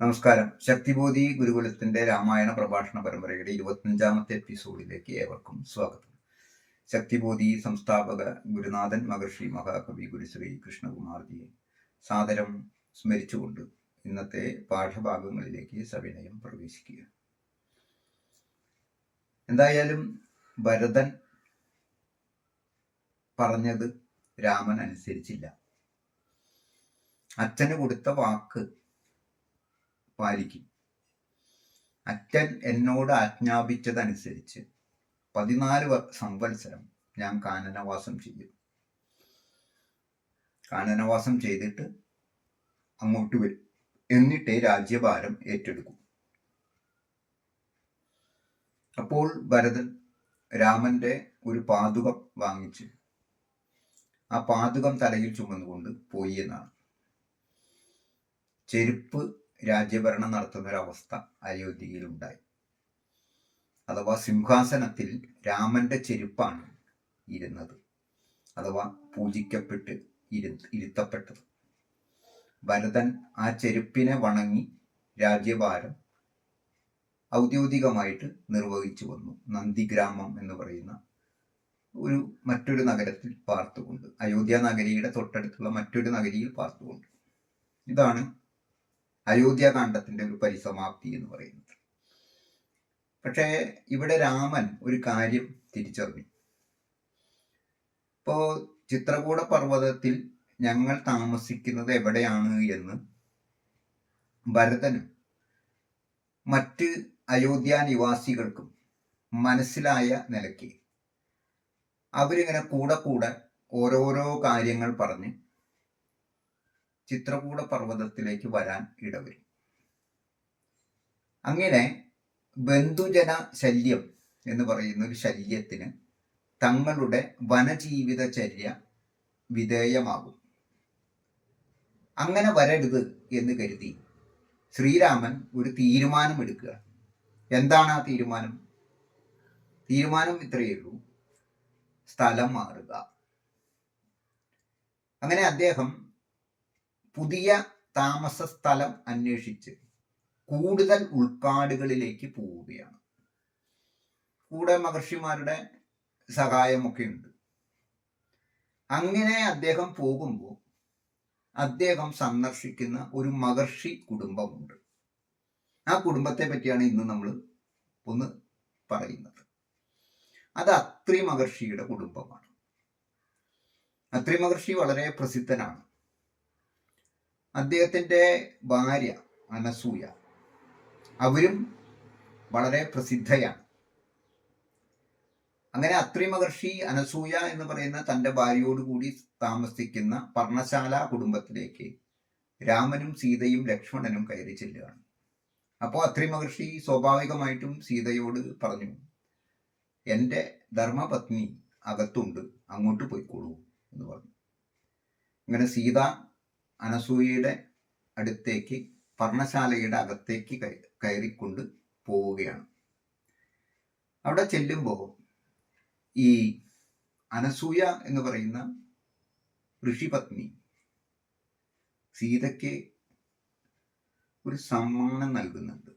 നമസ്കാരം. ശക്തിബോധി ഗുരുകുലത്തിന്റെ രാമായണ പ്രഭാഷണ പരമ്പരയുടെ ഇരുപത്തഞ്ചാമത്തെ എപ്പിസോഡിലേക്ക് ഏവർക്കും സ്വാഗതം. ശക്തിബോധി സംസ്ഥാപക ഗുരുനാഥൻ മഹർഷി മഹാകവി ഗുരുശ്രീ കൃഷ്ണകുമാർജിയെ സാദരം സ്മരിച്ചുകൊണ്ട് ഇന്നത്തെ പാഠഭാഗങ്ങളിലേക്ക് സവിനയം പ്രവേശിക്കുക. എന്തായാലും ഭരതൻ പറഞ്ഞത് രാമൻ അനുസരിച്ചില്ല. അച്ഛന് കൊടുത്ത വാക്ക് പാലിക്കും. അച്ഛൻ എന്നോട് ആജ്ഞാപിച്ചതനുസരിച്ച് പതിനാല് സംവത്സരം ഞാൻ കാനനവാസം ചെയ്യും. കാനനവാസം ചെയ്തിട്ട് അങ്ങോട്ട് വരും. എന്നിട്ടേ രാജ്യഭാരം ഏറ്റെടുക്കും. അപ്പോൾ ഭരതൻ രാമന്റെ ഒരു പാതുകം വാങ്ങിച്ച് ആ പാതുകം തലയിൽ ചുമന്നുകൊണ്ട് പോയി എന്നാണ്. ചെരുപ്പ് രാജ്യഭരണം നടത്തുന്ന ഒരവസ്ഥ അയോധ്യയിൽ ഉണ്ടായി അഥവാ സിംഹാസനത്തിൽ രാമന്റെ ചെരുപ്പാണ് ഇരുന്നത്. അഥവാ പൂജിക്കപ്പെട്ട് ഇരു ഇരുത്തപ്പെട്ടത്. ഭരതൻ ആ ചെരുപ്പിനെ വണങ്ങി രാജ്യഭാരം ഔദ്യോഗികമായിട്ട് നിർവഹിച്ചു വന്നു. നന്ദിഗ്രാമം എന്ന് പറയുന്ന ഒരു മറ്റൊരു നഗരത്തിൽ പാർത്തുകൊണ്ട് അയോധ്യ നഗരിയുടെ തൊട്ടടുത്തുള്ള മറ്റൊരു നഗരിയിൽ പാർത്തുകൊണ്ട്. ഇതാണ് അയോധ്യാകാന്ഡത്തിന്റെ ഒരു പരിസമാപ്തി എന്ന് പറയുന്നത്. പക്ഷേ ഇവിടെ രാമൻ ഒരു കാര്യം തിരിച്ചറിഞ്ഞു. ഇപ്പോ ചിത്രകൂട പർവതത്തിൽ ഞങ്ങൾ താമസിക്കുന്നത് എവിടെയാണ് എന്ന് ഭരതനും മറ്റ് അയോധ്യ നിവാസികൾക്കും മനസ്സിലായ നിലയ്ക്ക് അവരിങ്ങനെ കൂടെ കൂടെ ഓരോരോ കാര്യങ്ങൾ പറഞ്ഞ് ചിത്രകൂട പർവതത്തിലേക്ക് വരാൻ ഇടവരും. അങ്ങനെ ബന്ധുജന ശല്യം എന്ന് പറയുന്ന ഒരു ശല്യത്തിന് തങ്ങളുടെ വനജീവിതചര്യ വിധേയമാകും. അങ്ങനെ വരരുത് എന്ന് കരുതി ശ്രീരാമൻ ഒരു തീരുമാനമെടുക്കുക. എന്താണ് ആ തീരുമാനം? തീരുമാനം ഇത്രയേ ഉള്ളൂ. സ്ഥലം മാറുക. അങ്ങനെ അദ്ദേഹം പുതിയ താമസ സ്ഥലം അന്വേഷിച്ച് കൂടുതൽ ഉൾക്കാടുകളിലേക്ക് പോവുകയാണ്. കൂടെ മഹർഷിമാരുടെ സഹായമൊക്കെ ഉണ്ട് അങ്ങനെ അദ്ദേഹം പോകുമ്പോൾ അദ്ദേഹം സന്ദർശിക്കുന്ന ഒരു മഹർഷി കുടുംബമുണ്ട്. ആ കുടുംബത്തെ പറ്റിയാണ് ഇന്ന് നമ്മൾ ഒന്ന് പറയുന്നത്. അത് അത്രി മഹർഷിയുടെ കുടുംബമാണ്. അത്രി മഹർഷി വളരെ പ്രസിദ്ധനാണ്. അദ്ദേഹത്തിന്റെ ഭാര്യ അനസൂയ അവരും വളരെ പ്രസിദ്ധയാണ്. അങ്ങനെ അത്രി മഹർഷി അനസൂയ എന്ന് പറയുന്ന തന്റെ ഭാര്യയോടുകൂടി താമസിക്കുന്ന പർണശാല കുടുംബത്തിലേക്ക് രാമനും സീതയും ലക്ഷ്മണനും കയറി ചെല്ലുകയാണ്. അപ്പോൾ അത്രി മഹർഷി സ്വാഭാവികമായിട്ടും സീതയോട് പറഞ്ഞു എന്റെ ധർമ്മപത്നി അകത്തുണ്ട് അങ്ങോട്ട് പോയിക്കോളൂ എന്ന് പറഞ്ഞു. അങ്ങനെ സീത അനസൂയയുടെ അടുത്തേക്ക് പർണശാലയുടെ അകത്തേക്ക് കയ- കയറിക്കൊണ്ട് പോവുകയാണ്. അവിടെ ചെല്ലുമ്പോൾ ഈ അനസൂയ എന്ന് പറയുന്ന ഋഷിപത്നി സീതയ്ക്ക് ഒരു സമ്മാനം നൽകുന്നുണ്ട്.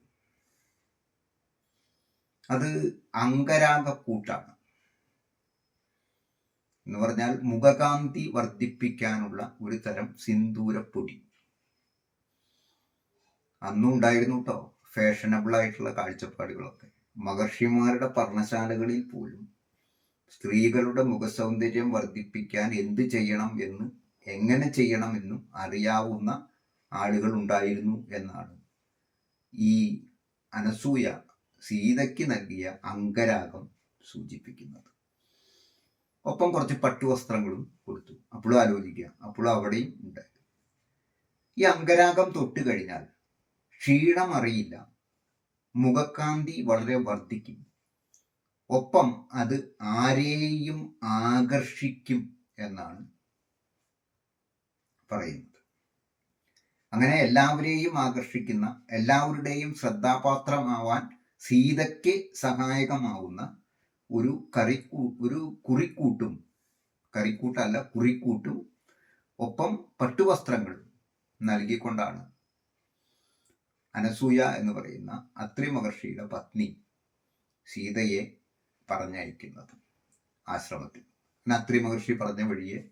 അത് അങ്കരാഗക്കൂട്ടാണ് എന്ന് പറഞ്ഞാൽ മുഖകാന്തി വർദ്ധിപ്പിക്കാനുള്ള ഒരു തരം സിന്ദൂരപ്പൊടി. അന്നും ഉണ്ടായിരുന്നു കേട്ടോ ഫാഷനബിൾ ആയിട്ടുള്ള കാഴ്ചപ്പാടുകളൊക്കെ. മഹർഷിമാരുടെ പർണശാലകളിൽ പോലും സ്ത്രീകളുടെ മുഖസൗന്ദര്യം വർദ്ധിപ്പിക്കാൻ എന്ത് ചെയ്യണം എന്ന് എങ്ങനെ ചെയ്യണം എന്നും അറിയാവുന്ന ആളുകൾ ഉണ്ടായിരുന്നു എന്നാണ്. ഈ അനസൂയ സീതയ്ക്ക് നൽകിയ അംഗരാഗം സൂചിപ്പിക്കുന്നത്. ഒപ്പം കുറച്ച് പട്ടുവസ്ത്രങ്ങളും കൊടുത്തു. അപ്പോഴും ആലോചിക്കുക. അപ്പോഴും അവിടെയും ഉണ്ട് ഈ അംഗരാഗം തൊട്ട് കഴിഞ്ഞാൽ ക്ഷീണം അറിയില്ല മുഖക്കാന്തി വളരെ വർദ്ധിക്കും. ഒപ്പം അത് ആരെയും ആകർഷിക്കും എന്നാണ് പറയുന്നത്. അങ്ങനെ എല്ലാവരെയും ആകർഷിക്കുന്ന എല്ലാവരുടെയും ശ്രദ്ധാപാത്രമാവാൻ സീതയ്ക്ക് സഹായകമാവുന്ന ഒരു കറിക്കൂ ഒരു കുറിക്കൂട്ടും. കറിക്കൂട്ടല്ല കുറിക്കൂട്ടും. ഒപ്പം പട്ടുവസ്ത്രങ്ങൾ നൽകിക്കൊണ്ടാണ്. അനസൂയ എന്ന് പറയുന്ന അത്രി മഹർഷിയുടെ പത്നി സീതയെ പറഞ്ഞയക്കുന്നത് ആശ്രമത്തിൽ. അത്രി മഹർഷി പറഞ്ഞ വഴിയെ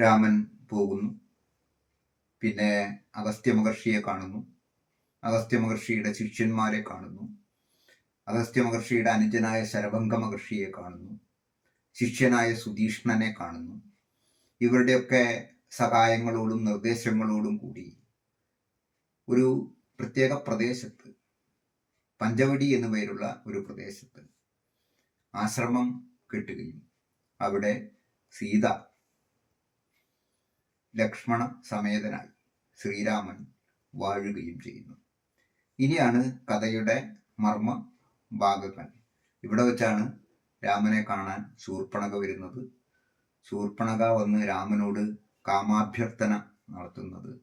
രാമൻ പോകുന്നു. പിന്നെ അഗസ്ത്യ മഹർഷിയെ കാണുന്നു. അഗസ്ത്യ മഹർഷിയുടെ ശിഷ്യന്മാരെ കാണുന്നു. അഗസ്ത്യ മഹർഷിയുടെ അനുജനായ ശരഭംഗ മഹർഷിയെ കാണുന്നു. ശിഷ്യനായ സുധീഷ്ണനെ കാണുന്നു. ഇവരുടെയൊക്കെ സഹായങ്ങളോടും നിർദ്ദേശങ്ങളോടും കൂടി ഒരു പ്രത്യേക പ്രദേശത്ത് പഞ്ചവടി എന്നു പേരുള്ള ഒരു പ്രദേശത്ത് ആശ്രമം കിട്ടുകയും അവിടെ സീത ലക്ഷ്മണ സമേതനായി ശ്രീരാമൻ വാഴുകയും ചെയ്യുന്നു. ഇനിയാണ് കഥയുടെ മർമ്മ. ഭാഗങ്ങൾ. ഇവിടെ വെച്ചാണ് രാമനെ കാണാൻ ശൂർപ്പണക വരുന്നത്. ശൂർപ്പണക വന്ന് രാമനോട് കാമാഭ്യർത്ഥന നടത്തുന്നത്.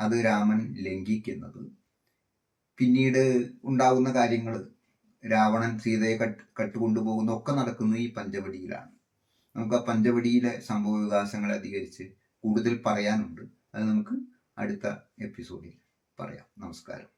അത് രാമൻ ലംഘിക്കുന്നത്. പിന്നീട് ഉണ്ടാകുന്ന കാര്യങ്ങൾ രാവണൻ സീതയെ കട്ട് കട്ടുകൊണ്ടുപോകുന്ന ഒക്കെ നടക്കുന്നത് ഈ പഞ്ചവടിയിലാണ്. നമുക്ക് ആ പഞ്ചവടിയിലെ സംഭവ വികാസങ്ങളെ അധികരിച്ച് കൂടുതൽ പറയാനുണ്ട്. അത് നമുക്ക് അടുത്ത എപ്പിസോഡിൽ പറയാം. നമസ്കാരം.